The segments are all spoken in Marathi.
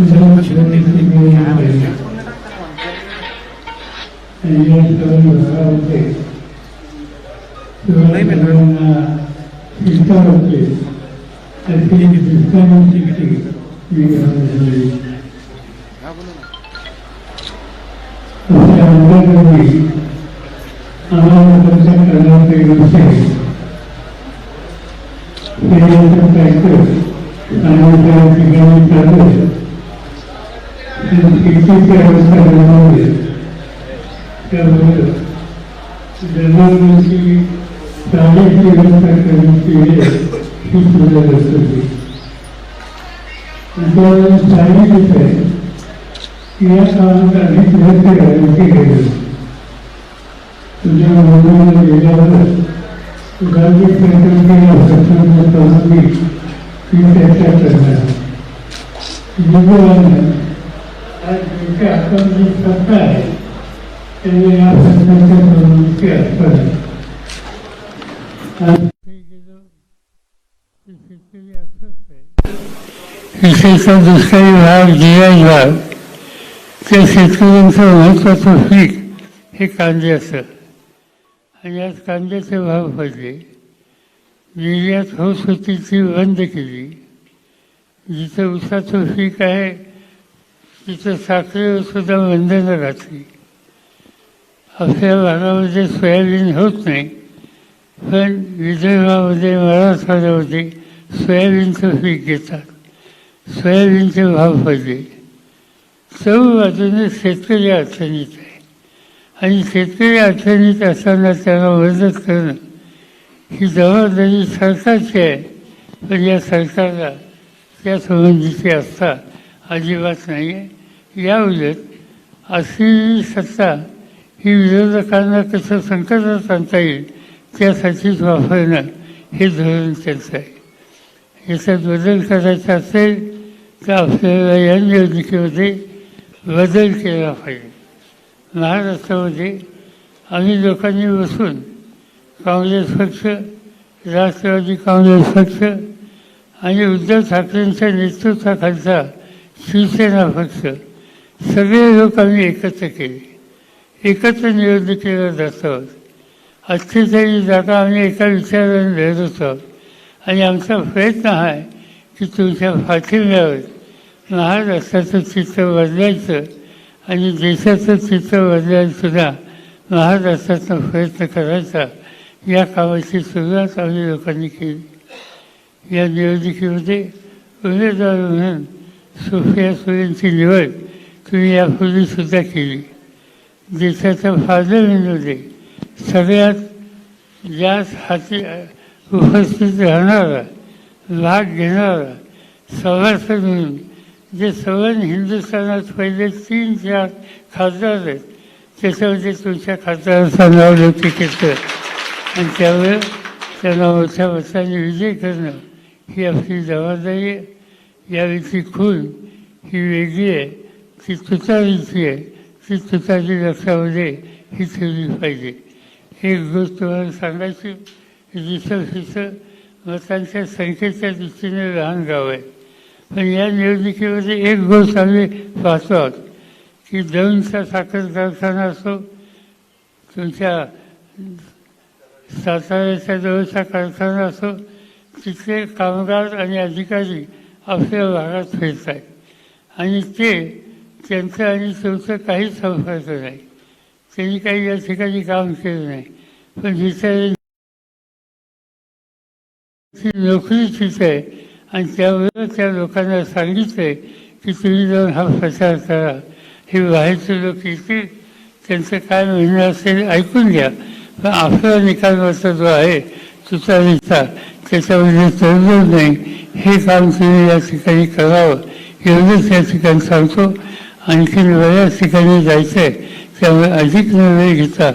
तुझं शिवनेत्री घेऊन पाहिजे आणि या सर्व भागामध्ये सर्वांना चिंता होते आणि ती दिसतानाची मी घालून झाली अशा अंगामध्ये आम्हाला तुमच्या करण्याचे गोष्टी हे ऐकलं आणि त्या ठिकाणी चालू शेतीची अवस्था बनवली त्यामुळे जनावरांची प्राण्याची व्यवस्था करण्याची वेळ ही सुद्धा होती त्यावेळेला सांगितलं आहे की या कामात अधिक व्यक्त घालायची गरज तुझ्या मुलांना गेल्यावर गावी प्रकल्पीय प्रसंगी ती चर्चा करणार युवकांना आज ज्यांच्या जी सत्ता आहे त्यांनी या सत्ताच्या प्रवृत्ती असतात विशेषतः भाग जिया भाग त्या शेतकऱ्यांचं महत्त्वाचं पीक हे कांदे असतं आणि आज कांद्याचे भाव पडले निर्यात होत होती ती बंद केली. जिथं ऊसाचं पीक आहे तिथं साखरेवर सुद्धा बंधनं राहते आपल्या भागामध्ये सोयाबीन होत नाही पण विदर्भामध्ये मराठवाड्यामध्ये सोयाबीनचं पीक घेतात. सोयाबीनचे भाव पडले. सर्व बाजूने शेतकरी अडचणीत आहे. आणि शेतकरी अडचणीत असताना त्यांना मदत करणं ही जबाबदारी सरकारची आहे. पण या सरकारला त्या संबंधीची अजिबात नाही आहे या उलट असलेली सत्ता ही विरोधकांना कसं संकटात आणता येईल त्यासाठीच वापरणं हे धोरण त्यांचं आहे. याच्यात बदल करायचा असेल तर आपल्याला या निवडणुकीमध्ये बदल केला पाहिजे. महाराष्ट्रामध्ये आम्ही लोकांनी बसून काँग्रेस पक्ष राष्ट्रवादी काँग्रेस पक्ष आणि उद्धव ठाकरेंच्या नेतृत्वाखालचा शिवसेना पक्ष सगळे लोक आम्ही एकत्र केले. एकत्र निवडणुकीला जात आहोत अठ्ठेचाळीस जागा आम्ही एका विचाराने लढत आहोत आणि आमचा प्रयत्न हा आहे की तुमच्या पाठिंब्यावर महाराष्ट्राचं चित्र बदलायचं आणि देशाचं चित्र बदलायला सुद्धा महाराष्ट्रातनं प्रयत्न करायचा. या कामाची सुरुवात आम्ही लोकांनी केली. या निवडणुकीमध्ये उमेदवार म्हणून सोफिया सुरेंची निवड तुम्ही यापूर्वीसुद्धा केली. देशाच्या पार्लमेंटमध्ये सगळ्यात जास्त हाती उपस्थित राहणारा भाग घेणारा सभासद म्हणून जे सवन हिंदुस्थानात पहिले तीन चार खासदार आहेत त्याच्यामध्ये तुमच्या खासदाराचं नाव लौकिक येतं आणि त्यावेळेस त्यांना मोठ्या मताने विजय करणं ही आपली जबाबदारी आहे. यावेळी खून ही वेगळी आहे. ती तुतारीची आहे? ती तुतारी लक्षामध्ये ही ठेवली पाहिजे. एक गोष्ट तुम्हाला सांगायची दुसरं तिथं मतांच्या संख्येच्या दृष्टीने लहान गाव आहे. पण या निवडणुकीमध्ये एक गोष्ट आम्ही पाहतो आहोत की दौंडचा साखर कारखाना असो तुमच्या साताऱ्याच्या जवळचा कारखाना असो तिथले कामगार आणि अधिकारी आपल्या भागात फिरत आहेत आणि ते त्यांचं आणि तुमचं काहीच संपर्क नाही. त्यांनी काही या ठिकाणी काम केलं नाही. पण जिथे नोकरी तिथे आहे आणि त्यावेळेला त्या लोकांना सांगितलंय की तुम्ही जाऊन हा प्रचार करा. हे बाहेरचे लोक येतील. त्यांचं काय म्हणणं असेल ऐकून घ्या. पण आपला निकाल मात्र जो आहे तुतारीचा त्याच्यामध्ये तडजोड नाही हे काम तुम्ही या ठिकाणी करावं एवढंच या ठिकाणी सांगतो आणखीन बऱ्याच ठिकाणी जायचं आहे त्यामुळे अधिक निर्णय घेता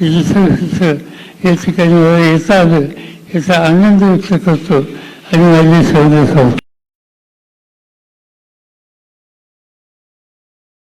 दुसरं दुसरं या ठिकाणी मला येता आलं याचा आनंद व्यक्त करतो आणि माझे सौदे सांगतो